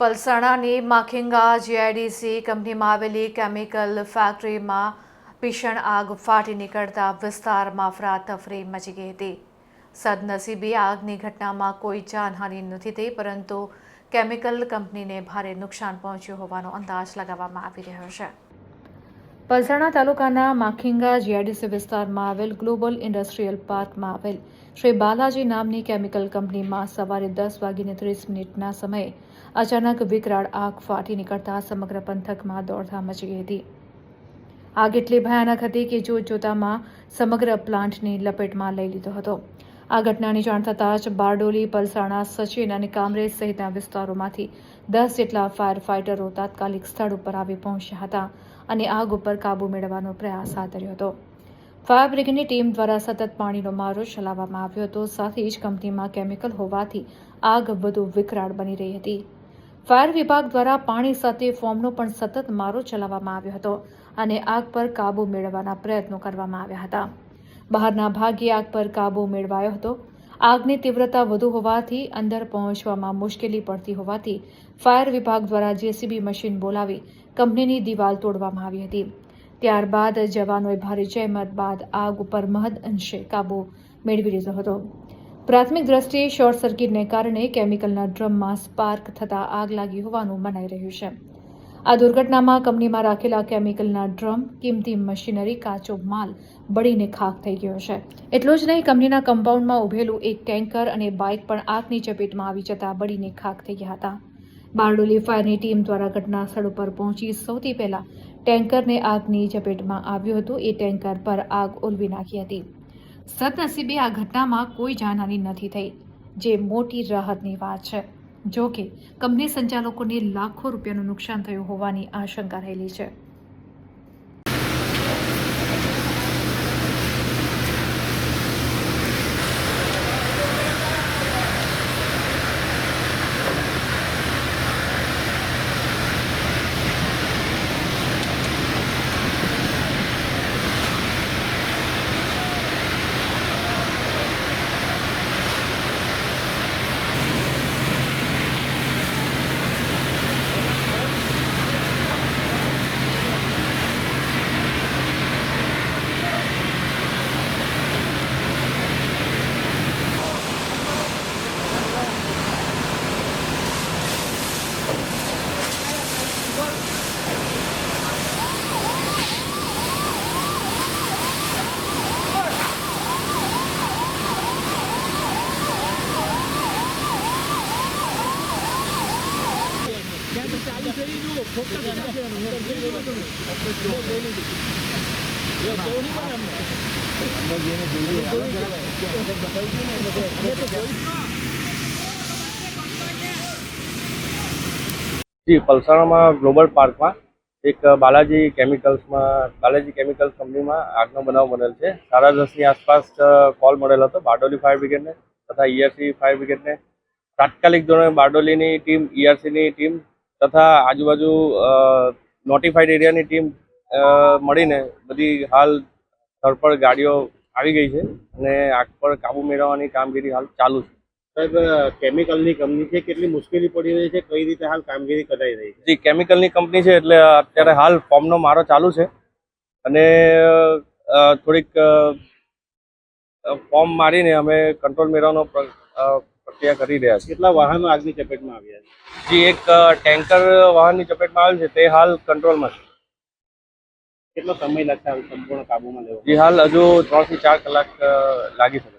પલસાણાની માખિંગા GIDC કંપનીમાં આવેલી chemical ફેક્ટરીમાં ભીષણ આગ ફાટી નીકળતા વિસ્તારમાં ફરાતફરી મચી ગઈ હતી. સદનસીબે આગની ઘટનામાં કોઈ જાનહાનિ નથી થઈ, પરંતુ કેમિકલ કંપનીને ભારે નુકસાન પહોંચ્યું હોવાનો અંદાજ લગાવવામાં આવી રહ્યો છે. પલસાણા તાલુકાના માખિંગા જીઆઈડીસી વિસ્તારમાં આવેલ ગ્લોબલ ઇન્ડસ્ટ્રીયલ પાર્કમાં આવેલ શ્રી બાલાજી નામની કેમિકલ કંપનીમાં સવારે દસ વાગીને ત્રીસ મિનિટના સમયે અચાનક વિકરાળ આગ ફાટી નીકળતા સમગ્ર પંથકમાં દોડધામ મચી હતી. આગ એટલી ભયાનક હતી કે જોત જોતામાં સમગ્ર પ્લાન્ટની લપેટમાં લઈ લીધો હતો. આ ઘટનાની જાણ થતાં જ બારડોલી, પલસાણા, સચિન અને કામરેજ સહિતના વિસ્તારોમાંથી દસ જેટલા ફાયર ફાઇટરો તાત્કાલિક સ્થળ ઉપર આવી પહોંચ્યા હતા અને આગ ઉપર કાબૂ મેળવવાનો પ્રયાસ હાથ ધર્યો હતો. ફાયર બ્રિગેડની ટીમ દ્વારા સતત પાણીનો મારો ચલાવવામાં આવ્યો હતો. સાથે જ કંપનીમાં કેમિકલ હોવાથી આગ વધુ વિકરાળ બની રહી હતી. ફાયર વિભાગ દ્વારા પાણી સાથે ફોર્મનો પણ સતત મારો ચલાવવામાં આવ્યો હતો અને આગ પર કાબૂ મેળવવાના પ્રયત્નો કરવામાં આવ્યા હતા. બહારના ભાગે આગ પર કાબુ મેળવાયો હતો. આગની તીવ્રતા વધુ હોવાથી અંદર પહોંચવામાં મુશ્કેલી પડતી હોવાથી ફાયર વિભાગ દ્વારા જેસીબી મશીન બોલાવી કંપનીની દિવાલ તોડવામાં આવી હતી. ત્યારબાદ જવાનોએ ભારે જહેમત બાદ આગ ઉપર મહદ અંશે કાબુ મેળવી લીધો હતો. પ્રાથમિક દ્રષ્ટિએ શોર્ટ સર્કિટને કારણે કેમિકલના ડ્રમમાં સ્પાર્ક થતા આગ લાગી હોવાનું મનાઈ રહ્યું છે. આ દુર્ઘટનામાં કંપનીમાં રાખેલા કેમિકલના ડ્રમ, કિંમતી મશીનરી, કાચો માલ બળીને ખાખ થઈ ગયો છે. એટલું જ નહીં, કંપનીના કમ્પાઉન્ડમાં ઉભેલું એક ટેન્કર અને બાઇક પણ આગની ચપેટમાં આવી જતા બળીને ખાખ થઈ ગયા હતા. બારડોલી ફાયરની ટીમ દ્વારા ઘટના સ્થળ ઉપર પહોંચી સૌથી પહેલા ટેન્કરને આગની ચપેટમાં આવ્યું હતું. એ ટેન્કર પર આગ ઓલવી નાખી હતી. સદનસીબે આ ઘટનામાં કોઈ જાનહાની નથી થઈ, જે મોટી રાહતની વાત છે. જો કે કંપની સંચાલકોને લાખો રૂપિયાનું નુકસાન થયું હોવાની આશંકા રહેલી છે. જી, પલસાણામાં ગ્લોબલ પાર્કમાં એક બાલાજી કેમિકલ્સમાં, બાલાજી કેમિકલ્સ કંપનીમાં આગનો બનાવ બનેલ છે. સાડા દસની આસપાસ કોલ મળેલ હતો બારડોલી ફાયર બ્રિગેડને તથા ઈઆરસી ફાયર બ્રિગેડને. તાત્કાલિક ધોરણે બારડોલીની ટીમ ઈઆરસીની ટીમ તથા આજુબાજુ નોટિફાઈડ એરિયાની ટીમ મળીને બધી હાલ સ્થળ પર ગાડીઓ આવી ગઈ છે અને આગ પર કાબુ મેળવવાની કામગીરી હાલ ચાલુ છે. સાહેબ કેમિકલની કંપની છે કેટલી મુશ્કેલી પડી રહી છે કઈ રીતે હાલ કામગીરી કરાઈ રહી છે? જી કેમિકલની કંપની છે એટલે અત્યારે હાલ ફોર્મનો મારો ચાલુ છે અને થોડીક ફોર્મ મારીને અમે કંટ્રોલ મેળવવાનો પ્રક્રિયા કરી રહ્યા છે. કેટલા વાહનો આગની ચપેટમાં આવ્યા છે? જી એક ટેન્કર વાહનની ચપેટમાં આવ્યું છે તે હાલ કંટ્રોલમાં છે. કેટલો સમય લાગશે સંપૂર્ણ કાબુમાં લેવો? જી હાલ હજુ ત્રણથી ચાર કલાક લાગી શકે.